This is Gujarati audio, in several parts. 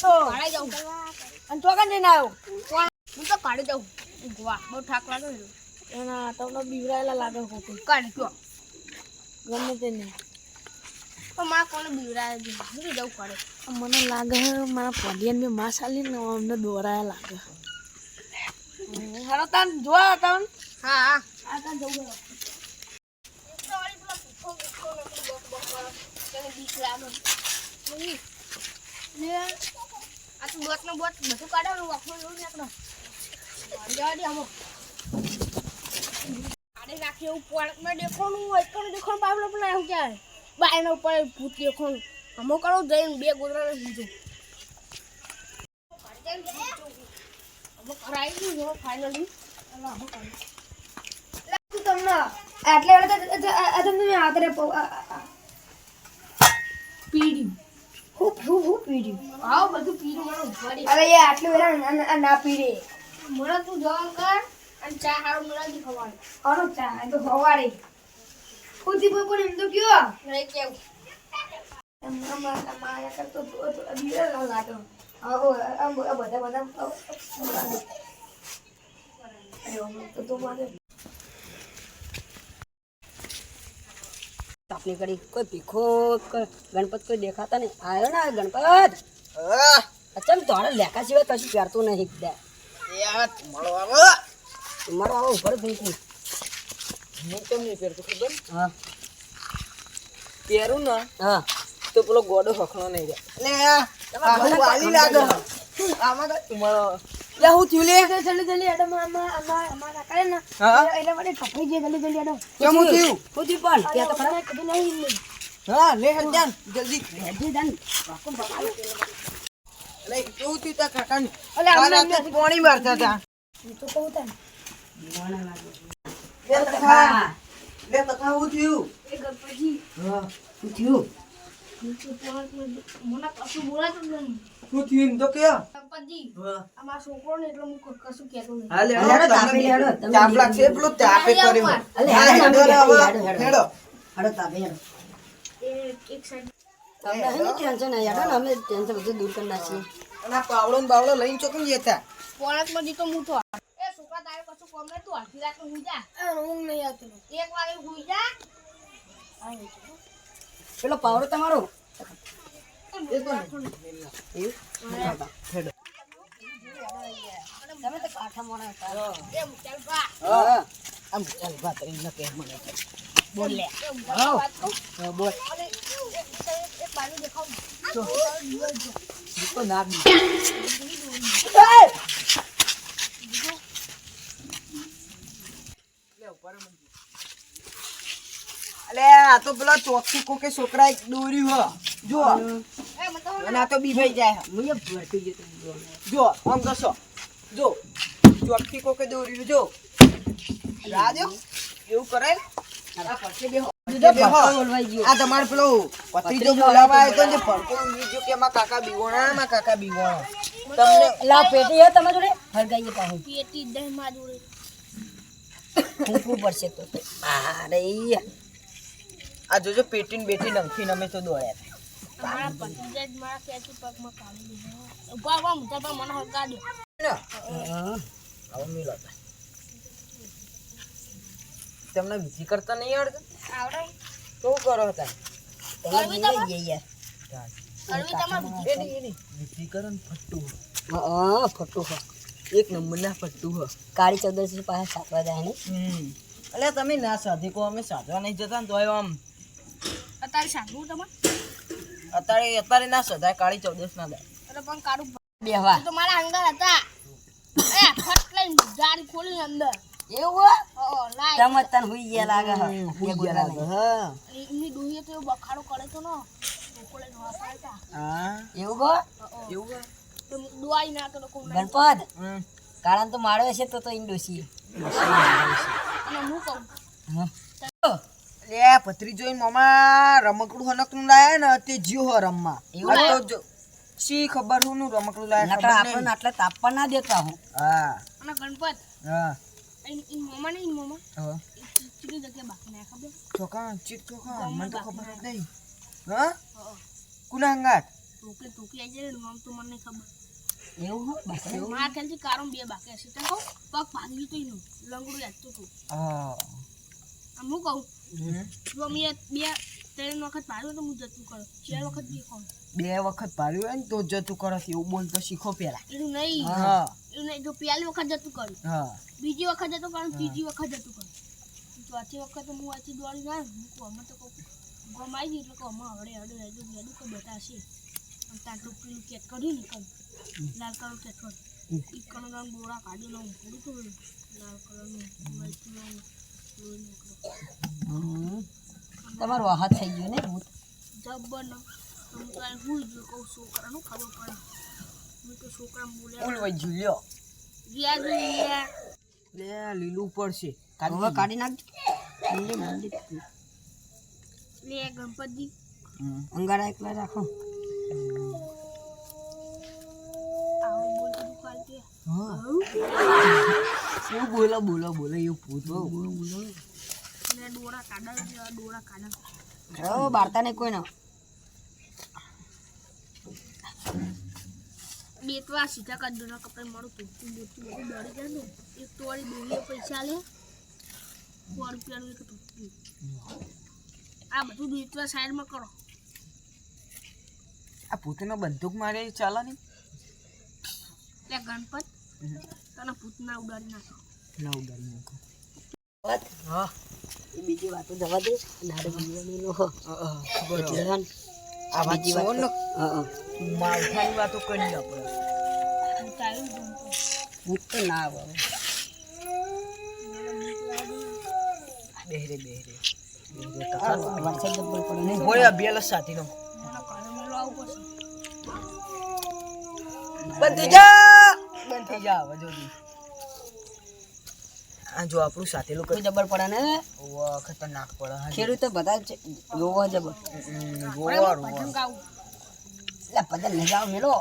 કાઢી જાઉં અને ચોકન જઈને આવ્યો હું તો કાઢી જાઉં ગોવા બહુ થાક લાગે એના તમને બીવરાયેલા લાગે કોકી કાઢી કયો ગમે તે નહીં. પણ માં કોને બીવરાય છે? જવું પડે મને લાગે મારા પોડિયન મેં માં ચાલી ને અમને દોરાયા લાગે. હારો તાન જોવા તાન. હા. હા આ તાન જવું. આ તો બોટ નો બોટ બધું કાઢવાનું, વાપરું, લઉં ને જવા દે આમો કાઢી નાખી એવું પોળકમાં દેખાવાનું હોય તો દેખોનું બાબલો પણ એવું ક્યારે? બાયના ઉપર ભૂત દેખોનું અમો કરો, જઈને બે ગોદરા લીધું. અમો કરાવી દીધું ફાઇનલી તમને આટલે વેળે તો તમને આતરે પીડી હું હું હું પીડી. આવ બધું પીરું મને ઉપાડી. અરે એ આટલું વેરા ના પીડે. મને તું જવાનું કર અને ચા હારો મને જ ખવાડ અરે ચા તો હવારે ખુદી બોલ પણ એમ તો કયો? રે અમારા માયા કરતો અધીરે લાગે. આવો આ બધા બધા તો તો આપની કોઈ ભીખો ગણપત કોઈ દેખાતા નહીં. આવ્યો ને ગણપત. અચ્છા તોડે લેખા સિવાય કશું પહેરતું નહીં દે મારો આવો. ઉપર ભૂંકું હું કેમ નહીં પહેરતો ખબર? હા. પહેરું ને હા. તો પેલો ગોડો હખણો નહીં જાય. એટલે આમાં તો તમારો લે હું થયું લે? જલ્દી જલ્દી એડમ આમાં આમાં આમાં કરે ને. હા એટલે મને કપાઈ જાય જલ્દી જલ્દી એડમ કેમ હું થયું? હું થયું પણ ત્યાં તો ખરા. કદી નહીં હા લે હજાન જલ્દી. હેજી દાન એટલે કેવું થયું તા કાકા ને અલે આ અમને રાતે પાણી મારતા તા હું તો કહું તને. લે તખા લે તખા હું થયું? એ ગપજી. હા હું થયું? મને કશું બોલાતું જ નહીં શું થયું તો કે ગણપતિ અમારા છોકરો ને એટલે હું કશું કહેતો નહીં. હાલે હાલે, હાલો, તાપી લે, હાલો, તમે તાપ લાગશે પેલો તાપે કર્યો. અલે, હેડો, હેડો હેડો, હેડો, હેડો. હેડો હાડો તાપે હેડો એક સાઈડ તમને હે ટેન્શન નહીં હેડો અમે ટેન્શન બધું દૂર કરી નાખીએ. અને આ પાવડો ને બાવડો લઈને ચોકમ જતા પોળકમાં તો હું તો એ છોકરા તારે કશું કોમ નહીં તું અડધી રાત હું જા. ઊંઘ નહીં આવતી. એક વાગે હું જા. પેલો પાવરો તમારો. તમે તો આ તો પેલા ચોકસી કોકે છોકરા દોર્યું હ. જો અને આ તો બીભાઈ જાય હું. ભરતી જતો જો આમ કશો જો ચોકસી કોકે દોર્યું. જો રાજો. એવું કરે? આ પછી બેહો. બીજો બેહો. ભરતો બોલવાઈ ગયો. આ તમારે પેલો પત્રીજો બોલાવા આવ્યો તો જે ભડકો ઊંઘી કે એમાં કાકા બીવોણા એમાં કાકા બીવોણા. તમને લા પેટી હે તમારી જોડે? હળગાઈએ પાછું પેટી દહમાં જોડે. ફૂંકવું પડશે તો. અરે આ જોજો પેટીન બેટી નંખીને અમે તો દોડ્યા મારા પતિજા મારા પેટી પગમાં કાઢી દીધો ઊભા ઊભા મુદ્દા પર મને હળગાડ્યો હતા હા. મિલો તમને બીજી કરતા નહીં આવડતું? આવડે. શું કરો હતા તમે જીવાઈ ગયા યાર. ફટ્ટું એક નંબરના ફટ્ટુ હ. કાળી ચૌદશ પાસે સાતવા જાય ને? એટલે તમે ના સાધી કો અમે સાધવા નહીં જતા ને તો આમ અત્યારે સાંભળવું તમે અત્યારે અત્યારે ના સદાય કાળી ચૌદશ ના દાય એટલે પણ કાળું બેહવા તો મારા અંગર હતા. એ ફટ લઈને જારી ખોલી અંદર. એવું ઓ લાય. તમ તન હુઈ ગયા લાગે હ. હુઈ ગયા લાગે હ. એમની ડોહીએ તો બખાડો કરે તો નો. કોલે નો પાડતા હા. એવું ગો એવું ગો તો દુઆઈ ના કરો લોકો ગણપત? કારણ તો માળવે છે તો તો ઇન્ડોસી ડોસી અને હું કહું લે પથરી જોઈને મામા રમકડું હનકનું લાયા ને તે જીવ હ રમવા એવું તો જો શી ખબર હું નું રમકડું લાયા નકર ખબર આપણને. આટલા તાપવા ના દેતા હું. હા. અને ગણપત? હા. ઈ મોમાં મોમાં? હા. બાકી ના ખબર? ચોખા ચીટ ચોખા મને તો ખબર નહીં. હા? કુના હંગાત ટોકે ટોકી આવી જાય ને તો મને ખબર. એવું હો બાકી મારા ખ્યાલથી કારમ બે બાકી હશે. તો પગ ભાગી તો એનું લંગડું યાદતું હતું હા. હું કહું બે વખત પાડ્યું હોય ને તો જતું કરો એવું બોલ તો શીખો પેલા. એવું નહીં. હા. એવું નહીં જો પહેલી વખત જતું કરું. હા. બીજી વખત જતું કરું ત્રીજી વખત જતું કરું. ચોથી વખત હું આથી દોડી ના મૂકું અમે તો કહું ગમ આવી ગઈ એટલે કહું અમે હવડે હડે રહેજો ગેડું કોઈ બેઠા છે અને તો પેલું કેટ કર્યું ને કમ લાલ કલર કેટ કર્યું. એક કલર ડોળા કાઢીને હું પૂરું લાલ કલરનું તમારું હાથ થઈ ગયો ને ભૂત? લીલું પડશે. હવે કાઢી નાખજો. ગણપતિ અંગારા એકલા રાખો. શું બોલો બોલો બોલો એવું પૂછો. બોલો બોલો ડોળા કાઢા જેવા ડોળા કાઢા બારતા નહીં કોઈ ના બેતવા સીધા કાઢ કપડે મારું તૂટતું બોટતું બધું દોડી જાય ને. એક તો વાળી પૈસા લે સો રૂપિયાનું એક આ બધું બેતવા સાઈડમાં કરો. આ ભૂતનો બંદૂક મારે ચાલે નહીં ત્યાં ગણપત. તને ભૂતના ઉડાડી નાખો. ના ઉડાડી નાખો. વાત? હા. એ બીજી વાતો જવા દે. દાડે બોલવાની નો ને, આ વાત બીજી વાત. હા હા માવઠાની વાતો કરી ના પડે ભૂત તો ના આવે બેહરે બેહરે. વરસાદ પડે હોય બેલ સાથીનો બંધ જા! થઈ જા હવે જોજી. આ જો આપણું સાથે લોકો જબર પડે ને? ઓ ખતરનાક પડે ખેડૂત બધા જોવો જબર. ગોવા રોવા ગાવું. એટલે પદલ લઈ મેલો.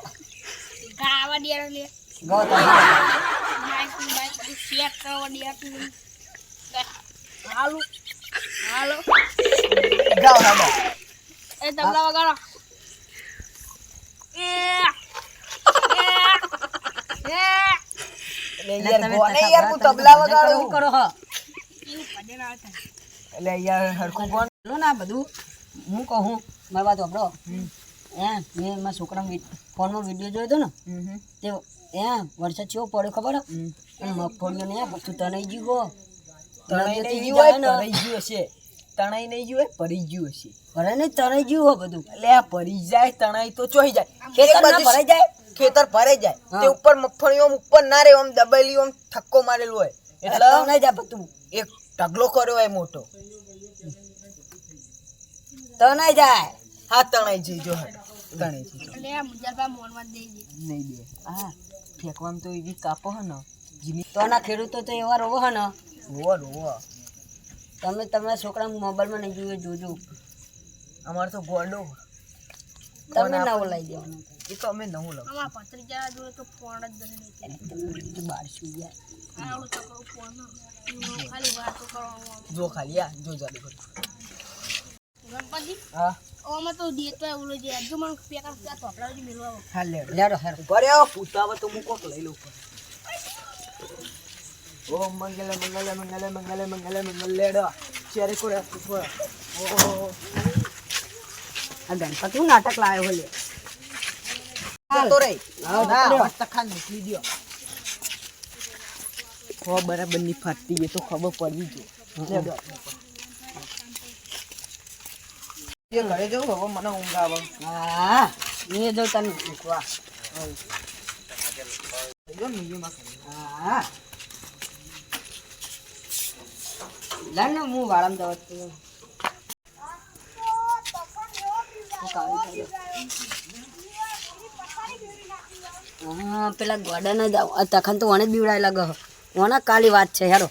ગાવા દે લે. ગો તો બાઈક બાઈક શેક કરવા દે આટલું હાલો. હાલો. ગાવ હાલો એ તબલા વગાડો. એ એ એ એટલે યાર ગોને યાર હું તબલા વગાડું એવું કરો હો. એવું ભજન આવતા એટલે યાર હરખું કોણ લો ના બધું. હું કહું મારી વાત વાપરો. એ મેં મારા છોકરાનો ફોનમાં વીડિયો જોયો હતો ને તે એ વરસાદ કેવો પડ્યો ખબર? મગફળીઓ ને તણાઈ ગયું જીવો તણાઈ નહીં ગયું હોય પડી ગયું હશે. તણાઈ નહીં ગયું હોય પડી ગયું હશે. ભરે તણાઈ ગયું જીવો બધું. એટલે આ પડી જાય તણાઈ તો ચોઈ જાય. ખેતર એક ના બાજુ ભરાઈ જાય? ખેતર ભરાઈ જાય. તે ઉપર મગફળી ઉપર ના રે આમ દબાયેલી આમ ઠક્કો મારેલું હોય. એટલે નહીં જાય બધું. એક ઢગલો કર્યો હોય મોટો. તણાઈ જાય. હા તણાઈ જઈ જો તણાઈ દે. નહીં દે. હા ફેંકવામાં તો એવી કાપો હે ને. તો ખેડૂતો તો એવા રોવો હે ને. રોવો રોવો. તમે તમારા છોકરા મોબાઈલમાં નહીં જોયું જોજો. અમારે તો ગોડો. તમે ના ઓલાઈ દેવાનું. એ તો અમે નવું લખ અમારા ભત્રીજા જોડે તો ફોન જ ધરી નહીં તમે બહાર શું જાય આવડું તો કહું ફોન હું ખાલી વાતો કરવામાં જો ખાલી આ જો જાડી કર. ગણપતિ? હા. ઓમાં તો દેતો એવું જે જો મને પેકા મેળવા હા લે હેરો ઘરે આવો પૂતાવે તો હું કોક લઈ લઉં ઓમ મંગલે મંગલે મંગલે મંગલે મંગલે મંગલ લેડો. ચેરે કોરે ઓહો. આ ગણપતિ નાટક લાવ્યો લે. જતો રે હા, ના જતો રહ્યો. વસ્તખાન મોકલી દ્યો હો બરાબરની ફાટતી એ તો ખબર પડવી જોઈએ. ઘરે જવું હવે મને ઊંઘ આવે હા મેં જો તને મૂકવા જો મીડીયમાં કરી. હા. લાલ ને હું વાળામાં જવા છું હા, પેલા ગોડા ના જાવ તખન તો વણે બીવડાય લાગે વણા કાલી વાત છે હેરો